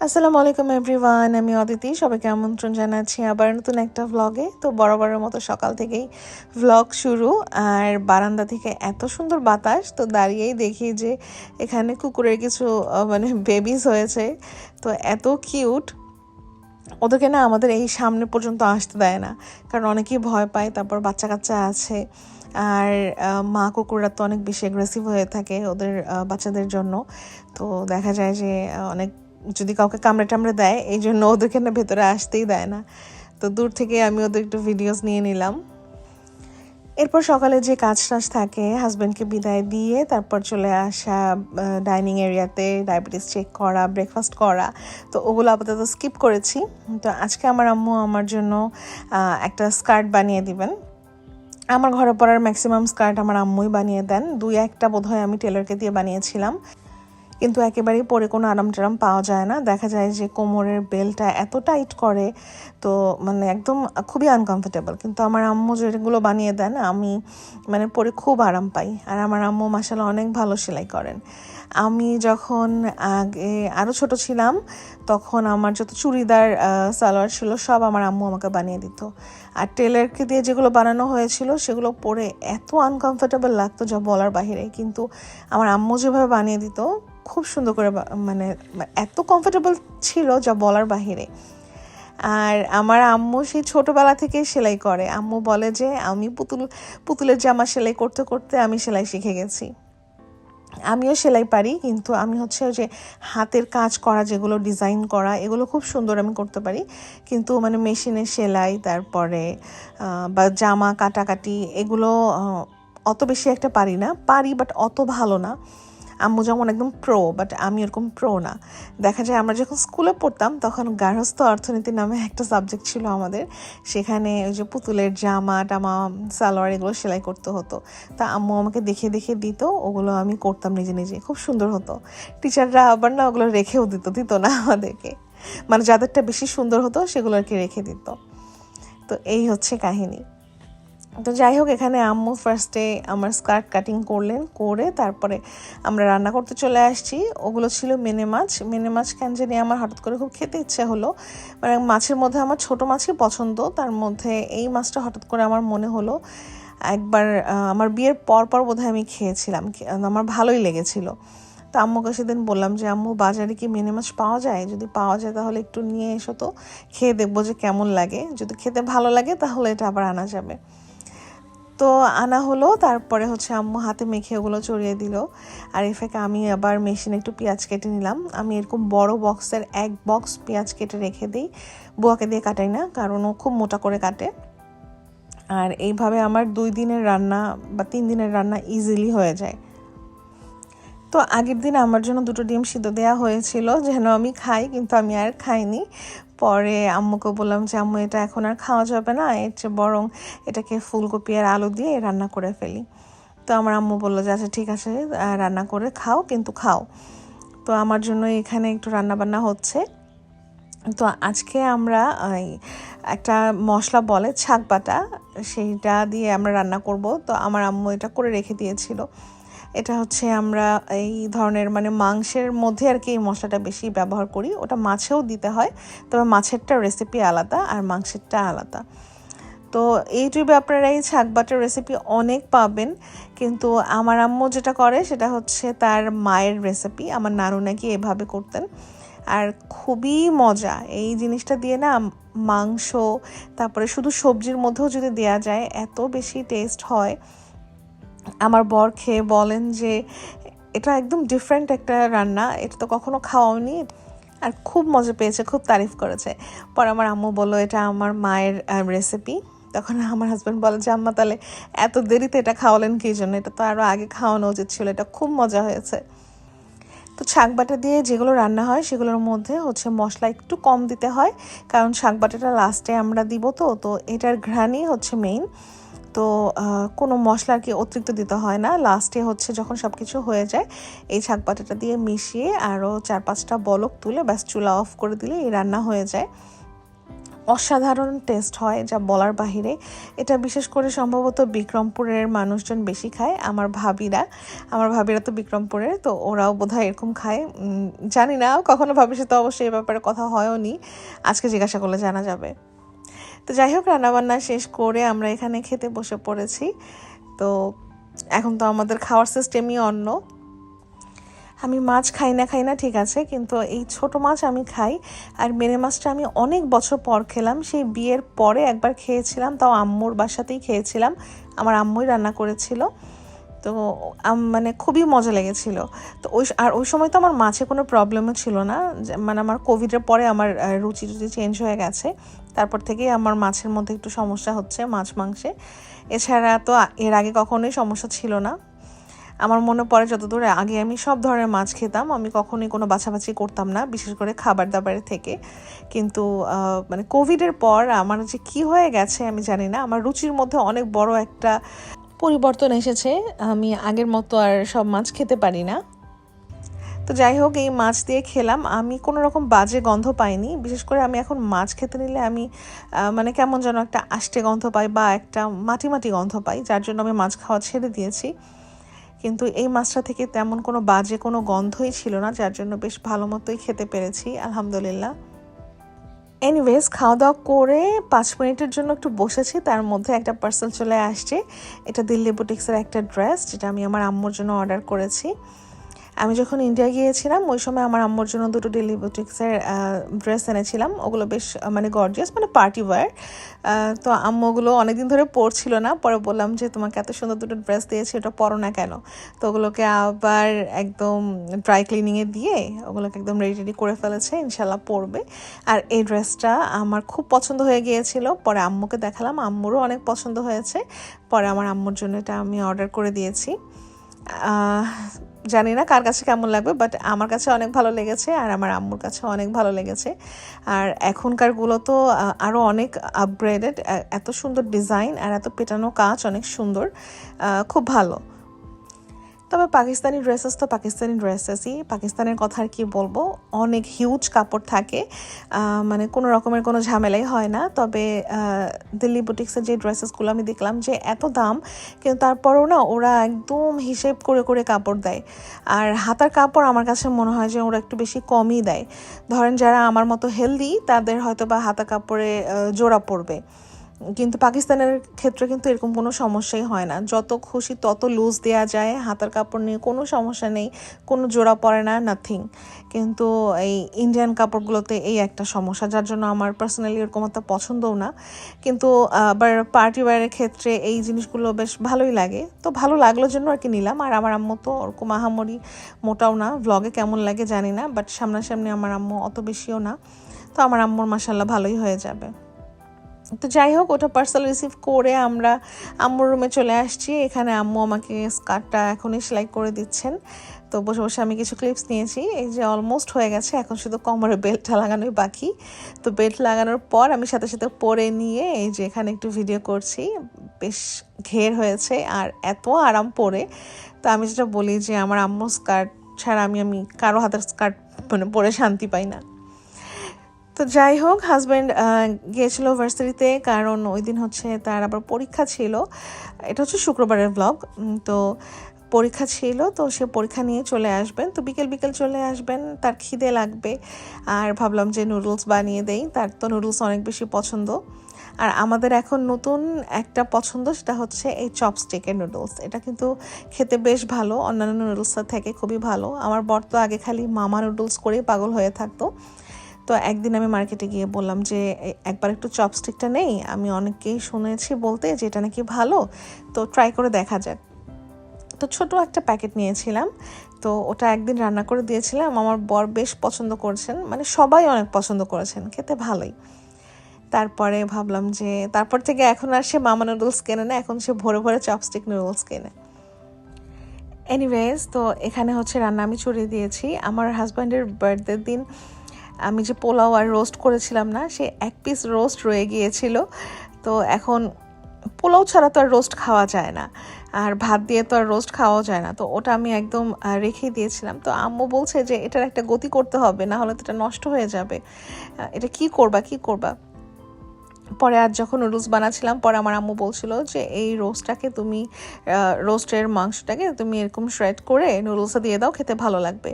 আসসালামু আলাইকুম এভরিওয়ান আমি অদিতি, সবাইকে আমন্ত্রণ জানাচ্ছি আবার নতুন একটা ভ্লগে তো বরাবরের মতো সকাল থেকেই ভ্লগ শুরু। আর বারান্দা থেকে এত সুন্দর বাতাস, তো দাঁড়িয়েই দেখি যে এখানে কুকুরের কিছু মানে বেবিস হয়েছে। তো এত কিউট ওদেরকে না আমাদের এই সামনে পর্যন্ত আসতে দেয় না। কারণ অনেকেই ভয় পায়, তারপর বাচ্চা কাচ্চা আছে। আর মা কুকুররা তো অনেক বেশি অ্যাগ্রেসিভ হয়ে থাকে ওদের বাচ্চাদের জন্য। তো দেখা যায় যে অনেক যদি কাউকে কামড়ে টামড়ে দেয়, এই জন্য ওদেরকে না ভেতরে আসতেই দেয় না। তো দূর থেকে আমি ওদের একটু ভিডিওস নিয়ে নিলাম। এরপর সকালে যে কাজ টাজ থাকে হাজব্যান্ডকে বিদায় দিয়ে তারপর চলে আসা ডাইনিং এরিয়াতে ডায়াবেটিস চেক করা ব্রেকফাস্ট করা। তো ওগুলো আপাতত স্কিপ করেছি। তো আজকে আমার আম্মু আমার জন্য একটা স্কার্ট বানিয়ে দিবেন। আমার ঘরে পরার ম্যাক্সিমাম স্কার্ট আমার আম্মুই বানিয়ে দেন। দুই একটা বোধহয় আমি টেলারকে দিয়ে বানিয়েছিলাম। কিন্তু একেবারেই পরে কোনো আরাম টারাম পাওয়া যায় না। দেখা যায় যে কোমরের বেলটা এত টাইট করে, তো মানে একদম খুবই আনকমফোর্টেবল কিন্তু আমার আম্মু যেগুলো বানিয়ে দেন আমি মানে পরে খুব আরাম পাই। আর আমার আম্মু মাসাল্লাহ অনেক ভালো সেলাই করেন। আমি যখন আগে আরও ছোট ছিলাম, তখন আমার যত চুড়িদার সালোয়ার ছিল, সব আমার আম্মু আমাকে বানিয়ে দিত। আর টেলারকে দিয়ে যেগুলো বানানো হয়েছিল, সেগুলো পরে এত আনকমফোর্টেবল লাগতো যা বলার বাহিরে। কিন্তু আমার আম্মু যেভাবে বানিয়ে দিত খুব সুন্দর করে মানে এত কমফোর্টেবল ছিল যা বলার বাহিরে। আর আমার আম্মু সেই ছোটোবেলা থেকে সেলাই করে। আম্মু বলে যে, আমি পুতুল, পুতুলের জামা সেলাই করতে করতে আমি সেলাই শিখে গেছি। আমিও সেলাই পারি, কিন্তু আমি হচ্ছে যে হাতের কাজ করা, যেগুলো ডিজাইন করা, এগুলো খুব সুন্দর আমি করতে পারি। কিন্তু মানে মেশিনে সেলাই, তারপরে বা জামা কাটাকাটি, এগুলো অত বেশি একটা পারি না। পারি বাট অত ভালো না। আম্মু যেমন একদম প্রো বাট আমি ওরকম প্রো না। দেখা যায় আমরা যখন স্কুলে পড়তাম, তখন গার্হস্থ্য অর্থনীতি নামে একটা সাবজেক্ট ছিল আমাদের। সেখানে ওই যে পুতুলের জামা, টামা, সালোয়ার এগুলো সেলাই করতে হতো। তা আম্মু আমাকে দেখে দেখে দিত, ওগুলো আমি করতাম নিজে নিজে, খুব সুন্দর হতো। টিচাররা আবার না ওগুলো রেখেও দিত দিত না আমাদেরকে। মানে যাদেরটা বেশি সুন্দর হতো সেগুলো আর কি রেখে দিত। তো এই হচ্ছে কাহিনী। তো যাই হোক এখানে আম্মু ফার্স্টে আমার স্কার্ট কাটিং করলেন, করে তারপরে আমরা রান্না করতে চলে আসছি। ওগুলো ছিল মেনে মাছ। মেনে মাছ কেন জানি আমার হঠাৎ করে খুব খেতে ইচ্ছে হলো। মানে মাছের মধ্যে আমার ছোট মাছই পছন্দ, তার মধ্যে এই মাছটা হঠাৎ করে আমার মনে হলো। একবার আমার বিয়ের পর পর বোধহয় আমি খেয়েছিলাম আমার ভালোই লেগেছিলো। তো আম্মুকে সেদিন বললাম যে, আম্মু, বাজারে কি মেনে মাছ পাওয়া যায়? যদি পাওয়া যায় তাহলে একটু নিয়ে এসো তো, খেয়ে দেখব যে কেমন লাগে। যদি খেতে ভালো লাগে তাহলে এটা আবার আনা যাবে। তো আনা হলো, তারপরে হচ্ছে আম্মু হাতে মেখে ওগুলো চড়িয়ে দিল। আর এ আমি আবার মেশিনে একটু পেঁয়াজ কেটে নিলাম। আমি এরকম বড় বক্সের এক বক্স পেঁয়াজ কেটে রেখে দিই। বুয়াকে দিয়ে কাটাই না, কারণ ও খুব মোটা করে কাটে। আর এইভাবে আমার দুই দিনের রান্না বা তিন দিনের রান্না ইজিলি হয়ে যায়। তো আগের দিন আমার জন্য দুটো ডিম সিদ্ধ দেওয়া হয়েছিল, যেন আমি খাই, কিন্তু আমি আর খাইনি। পরে আম্মুকে বললাম যে, আম্মু, এটা এখন আর খাওয়া যাবে না, এর চেয়ে বরং এটাকে ফুলকপি আর আলু দিয়ে রান্না করে ফেলি। তো আমার আম্মু বলল যে আচ্ছা ঠিক আছে রান্না করে খাও, কিন্তু খাও। তো আমার জন্য এখানে একটু রান্না বান্না হচ্ছে। তো আজকে আমরা একটা মশলা বলে ছাক বাটা, সেইটা দিয়ে আমরা রান্না করব। তো আমার আম্মু এটা করে রেখে দিয়েছিল। এটা হচ্ছে আমরা এই ধরনের মানে মাংসের মধ্যে আর কি এই মশলাটা বেশি ব্যবহার করি। ওটা মাছেও দিতে হয়, তবে মাছেরটা রেসিপি আলাদা আর মাংসেরটা আলাদা। তো ইউটিউবে আপনারা এই ছাক বাটার রেসিপি অনেক পাবেন, কিন্তু আমার আম্মু যেটা করে সেটা হচ্ছে তার মায়ের রেসিপি আমার নানু নাকি এভাবে করতেন। আর খুবই মজা, এই জিনিসটা দিয়ে না মাংস, তারপরে শুধু সবজির মধ্যেও যদি দেয়া যায়, এত বেশি টেস্ট হয়। আমার বর খেয়ে বলেন যে, এটা একদম ডিফারেন্ট একটা রান্না। এটা তো কখনো খাওয়াওনি। আর খুব মজা পেয়েছে, খুব তারিফ করেছে। পর আমার আম্মু বলল, এটা আমার মায়ের রেসিপি তখন আমার হাজব্যান্ড বলে, যে আম্মা, তাহলে এত দেরিতে এটা খাওয়ালেন কি জন্য? এটা তো আরও আগে খাওয়ানো উচিত ছিল, এটা খুব মজা হয়েছে। তো শাক বাটা দিয়ে যেগুলো রান্না হয়, সেগুলোর মধ্যে হচ্ছে মশলা একটু কম দিতে হয়। কারণ শাক বাটাটা লাস্টে আমরা দিব তো তো এটার ঘ্রাণই হচ্ছে মেইন তো কোনো মশলা আর কি অতিরিক্ত দিতে হয় না। লাস্টে হচ্ছে যখন সব কিছু হয়ে যায়, এই শাক বাটাটা দিয়ে মিশিয়ে আরও চার পাঁচটা বলক তুলে ব্যাস চুলা অফ করে দিলে এই রান্না হয়ে যায়। অসাধারণ টেস্ট হয় যা বলার বাহিরে। এটা বিশেষ করে সম্ভবত বিক্রমপুরের মানুষজন বেশি খায়, আমার ভাবিরা। আমার ভাবিরা তো বিক্রমপুরের, তো ওরাও বোধহয় এরকম খায়। জানি না, কখনো ভাবির সাথে অবশ্যই এ ব্যাপারে কথা হয়ও নি আজকে জিজ্ঞাসা করলে জানা যাবে। তো যাই হোক, রান্নাবান্না শেষ করে আমরা এখানে খেতে বসে পড়েছি। তো এখন তো আমাদের খাওয়ার সিস্টেমই অন্য। আমি মাছ খাই না খাই না ঠিক আছে, কিন্তু এই ছোট মাছ আমি খাই। আর মেরে মাছটা আমি অনেক বছর পর খেলাম। সেই বিয়ের পরে একবার খেয়েছিলাম, তাও আম্মুর বাসাতেই খেয়েছিলাম। আমার আম্মুই রান্না করেছিল। তো মানে খুবই মজা লেগেছিল। তো ওই আর ওই সময় তো আমার মাছে কোনো প্রবলেমও ছিল না। মানে আমার কোভিডের পরে আমার রুচি টুচি চেঞ্জ হয়ে গেছে। তারপর থেকেই আমার মাছের মধ্যে একটু সমস্যা হচ্ছে মাছ মাংসে। এছাড়া তো এর আগে কখনোই সমস্যা ছিল না। আমার মনে পড়ে যতদূর আগে আমি সব ধরনের মাছ খেতাম। আমি কখনোই কোনো বাছাবাছি করতাম না, বিশেষ করে খাবার দাবারের থেকে। কিন্তু মানে কোভিডের পর আমার যে কি হয়ে গেছে আমি জানি না। আমার রুচির মধ্যে অনেক বড় একটা পরিবর্তন এসেছে। আমি আগের মতো আর সব মাছ খেতে পারি না। তো যাই হোক, এই মাছ দিয়ে খেলাম। আমি কোনো রকম বাজে গন্ধ পাইনি। বিশেষ করে আমি এখন মাছ খেতে নিলে আমি মানে কেমন যেন একটা আষ্টে গন্ধ পাই বা একটা মাটি মাটি গন্ধ পাই, যার জন্য আমি মাছ খাওয়া ছেড়ে দিয়েছি। কিন্তু এই মাছটা থেকে তেমন কোনো বাজে কোনো গন্ধই ছিল না, যার জন্য বেশ ভালো মতোই খেতে পেরেছি, আলহামদুলিল্লাহ। এনিওয়েজ খাওয়া দাওয়া করে পাঁচ মিনিটের জন্য একটু বসেছি, তার মধ্যে একটা পার্সেল চলে আসছে। এটা দিল্লি বুটিক্সের একটা ড্রেস যেটা আমি আমার আম্মুর জন্য অর্ডার করেছি। আমি যখন ইন্ডিয়া গিয়েছিলাম, ওই সময় আমার আম্মুর জন্য দুটো দিল্লি বুটিক্সের ড্রেস এনেছিলাম। ওগুলো বেশ মানে গর্জিয়াস মানে পার্টি ওয়্যার তো আম্মু ওগুলো অনেকদিন ধরে পরছিল না। পরে বললাম যে, তোমাকে এত সুন্দর দুটো ড্রেস দিয়েছি, ওটা পরো না কেন? তো ওগুলোকে আবার একদম ড্রাই ক্লিনিংয়ে দিয়ে, ওগুলোকে একদম রেডি রেডি করে ফেলেছে। ইনশাল্লাহ পরবে। আর এই ড্রেসটা আমার খুব পছন্দ হয়ে গিয়েছিল। পরে আম্মুকে দেখালাম। আম্মুরও অনেক পছন্দ হয়েছে। পরে আমার আম্মুর জন্য এটা আমি অর্ডার করে দিয়েছি। জানি না কার কাছে কেমন লাগবে বাট আমার কাছে অনেক ভালো লেগেছে আর আমার আম্মুর কাছে অনেক ভালো লেগেছে। আর এখনকারগুলো তো আরও অনেক আপগ্রেডেড এত সুন্দর ডিজাইন আর এত পেটানো কাজ অনেক সুন্দর খুব ভালো। তবে পাকিস্তানি ড্রেসেস তো পাকিস্তানি ড্রেসেসই পাকিস্তানের কথা আর কি বলব? অনেক হিউজ কাপড় থাকে। মানে কোনো রকমের কোনো ঝামেলাই হয় না। তবে দিল্লি বুটিক্সের যে ড্রেসেসগুলো আমি দেখলাম যে এত দাম, কিন্তু তারপরেও না ওরা একদম হিসেব করে করে কাপড় দেয়। আর হাতার কাপড় আমার কাছে মনে হয় যে ওরা একটু বেশি কমই দেয়। ধরেন যারা আমার মতো হেলদি তাদের হয়তো বা হাতা কাপড়ে জোড়া পড়বে কিন্তু পাকিস্তানের ক্ষেত্রে কিন্তু এরকম কোনো সমস্যাই হয় না। যত খুশি তত লুজ দেওয়া যায়, হাতার কাপড় নিয়ে কোনো সমস্যা নেই, কোনো জোড়া পড়ে না নাথিং কিন্তু এই ইন্ডিয়ান কাপড়গুলোতে এই একটা সমস্যা, যার জন্য আমার পার্সোনালি এরকম একটা পছন্দও না। কিন্তু, আবার পার্টি ওয়্যারের ক্ষেত্রে এই জিনিসগুলো বেশ ভালোই লাগে। তো ভালো লাগলোর জন্য আর কি নিলাম। আর আমার আম্মু তো ওরকম আহামরি মোটাও না। ভ্লগে কেমন লাগে জানি না বাট সামনাসামনি আমার আম্মু অত বেশিও না। তো আমার আম্মুর মাসাল্লাহ ভালোই হয়ে যাবে। তো যাই হোক, ওটা পার্সেল রিসিভ করে আমরা আম্মুর রুমে চলে আসছি। এখানে আম্মু আমাকে স্কার্টটা এখনই সেলাই করে দিচ্ছেন। তো বসে বসে আমি কিছু ক্লিপস নিয়েছি। এই যে অলমোস্ট হয়ে গেছে, এখন শুধু কোমরে বেল্টটা লাগানোই বাকি। তো বেল্ট লাগানোর পর আমি সাথে সাথে পরে নিয়ে এই যে এখানে একটু ভিডিও করছি। বেশ ঘের হয়েছে আর এত আরাম পরে। তো আমি যেটা বলি যে আমার আম্মুর স্কার্ট ছাড়া আমি আমি কারও হাতের স্কার্ট মানে পরে শান্তি পাই না। তো যাই হোক হাজব্যান্ড গিয়েছিল ভার্সিটিতে কারণ ওই দিন হচ্ছে তার আবার পরীক্ষা ছিল। এটা হচ্ছে শুক্রবারের ব্লগ তো পরীক্ষা ছিল, তো সে পরীক্ষা নিয়ে চলে আসবেন। তো বিকেল বিকেল চলে আসবেন, তার খিদে লাগবে। আর ভাবলাম যে নুডলস বানিয়ে দেই, তার তো নুডলস অনেক বেশি পছন্দ। আর আমাদের এখন নতুন একটা পছন্দ, সেটা হচ্ছে এই চপস্টিকের নুডলস এটা কিন্তু খেতে বেশ ভালো, অন্যান্য নুডলসের থেকে খুবই ভালো। আমার বর তো আগে খালি মামা নুডলস করেই পাগল হয়ে থাকতো। তো একদিন আমি মার্কেটে গিয়ে বললাম যে একবার একটু চপস্টিকটা নেই? আমি অনেককেই শুনেছি বলতে যে, এটা নাকি ভালো, তো ট্রাই করে দেখা যাক। তো ছোট একটা প্যাকেট নিয়েছিলাম, তো ওটা একদিন রান্না করে দিয়েছিলাম। আমার বর বেশ পছন্দ করেছেন মানে সবাই অনেক পছন্দ করেছেন, খেতে ভালোই। তারপরে ভাবলাম যে, তারপর থেকে এখন আর সে মামা নুডলস কেনে না, এখন সে ভরে ভরে চপস্টিক নুডলস কেনে। এনিওয়েজ তো এখানে হচ্ছে রান্না আমি চড়িয়ে দিয়েছি। আমার হাজব্যান্ডের বার্থডের দিন আমি যে পোলাও আর রোস্ট করেছিলাম না, সে এক পিস রোস্ট রয়ে গিয়েছিল। তো এখন পোলাও ছাড়া তো আর রোস্ট খাওয়া যায় না। আর ভাত দিয়ে তো আর রোস্ট খাওয়াও যায় না। তো ওটা আমি একদম রেখে দিয়েছিলাম। তো আম্মু বলছে যে এটার একটা গতি করতে হবে, না হলে তো এটা নষ্ট হয়ে যাবে। এটা কি করবা কি করবা? পরে আজ যখন নুডলস বানাচ্ছিলাম পরে আমার আম্মু বলছিল যে এই রোস্টটাকে তুমি রোস্টের মাংসটাকে তুমি এরকম শ্রেড করে নুডলসে দিয়ে দাও, খেতে ভালো লাগবে।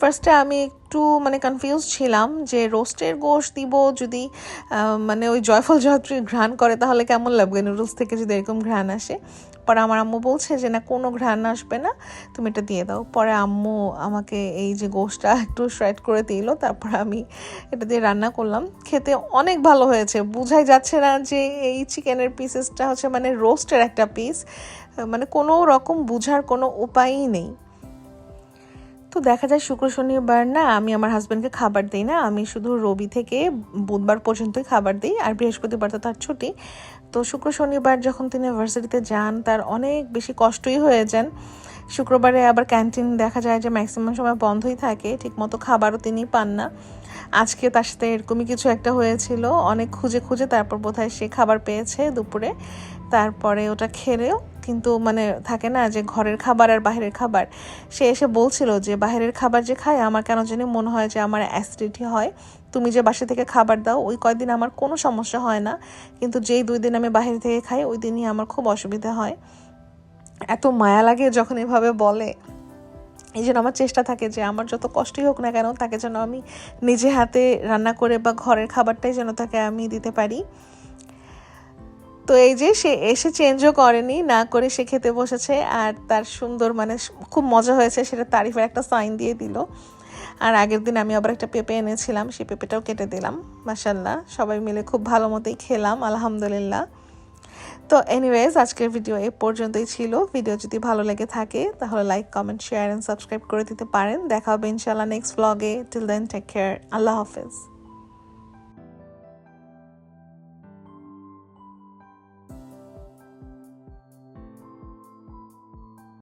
ফার্স্টে আমি একটু মানে কনফিউজ ছিলাম যে রোস্টের গোশ দিব যদি মানে ওই জয়ফল জয়ত্রী ঘ্রাণ করে, তাহলে কেমন লাগবে? নুডলস থেকে যদি এরকম ঘ্রাণ আসে। পরে আমার আম্মু বলছে যে, না, কোনো ঘ্রাণ আসবে না, তুমি এটা দিয়ে দাও। পরে আম্মু আমাকে এই যে গোশটা একটু শ্রেড করে দিল, তারপর আমি এটা দিয়ে রান্না করলাম। খেতে অনেক ভালো হয়েছে। বুঝাই যাচ্ছে না যে এই চিকেনের পিসেসটা হচ্ছে মানে রোস্টের একটা পিস মানে কোনো রকম বুঝার কোনো উপায়ই নেই। তো দেখা যায় শুক্র, শনিবার না আমি আমার হাজব্যান্ডকে খাবার দিই না। আমি শুধু রবি থেকে বুধবার পর্যন্তই খাবার দিই আর বৃহস্পতিবার তো তার ছুটি। তো শুক্র, শনিবার যখন তিনি ইউনিভার্সিটিতে যান, তার অনেক বেশি কষ্টই হয়ে যান। শুক্রবারে আবার ক্যান্টিন দেখা যায় যে ম্যাক্সিমাম সময় বন্ধই থাকে, ঠিকমতো খাবারও তিনি পান না। আজকে তার সাথে এরকমই কিছু একটা হয়েছিল। অনেক খুঁজে খুঁজে তারপর বোধহয় সে খাবার পেয়েছে দুপুরে। তারপরে ওটা খেলেও কিন্তু মানে থাকে না যে ঘরের খাবার আর বাহিরের খাবার। সে এসে বলছিল যে, বাহিরের খাবার যে খায়, আমার কেন জানি মনে হয় যে আমার অ্যাসিডিটি হয়। তুমি যে বাসা থেকে খাবার দাও, ওই কয়দিন আমার কোনো সমস্যা হয় না। কিন্তু যেই দুই দিন আমি বাহির থেকে খাই, ওই দিনই আমার খুব অসুবিধা হয়। এত মায়া লাগে যখন এভাবে বলে। এই জন্য আমার চেষ্টা থাকে যে, আমার যত কষ্টই হোক না কেন, তাকে যেন আমি নিজে হাতে রান্না করে বা ঘরের খাবারটাই যেন তাকে আমি দিতে পারি। তো এই যে সে এসে চেঞ্জও করেনি, না করে সে খেতে বসেছে আর তার সুন্দর মানে খুব মজা হয়েছে, সেটা তারিফের একটা সাইন দিয়ে দিল। আর আগের দিন আমি আবার একটা পেঁপে এনেছিলাম, সেই পেঁপেটাও কেটে দিলাম মাসাল্লাহ সবাই মিলে খুব ভালো মতোই খেলাম, আলহামদুলিল্লাহ। তো এনিওয়েজ আজকের ভিডিও এ পর্যন্তই ছিল। ভিডিও যদি ভালো লেগে থাকে, তাহলে like comment share and subscribe করে দিতে পারেন। দেখা হবে ইনশাল্লাহ নেক্সট ব্লগে টিল দেন টেক কেয়ার আল্লাহ হাফেজ।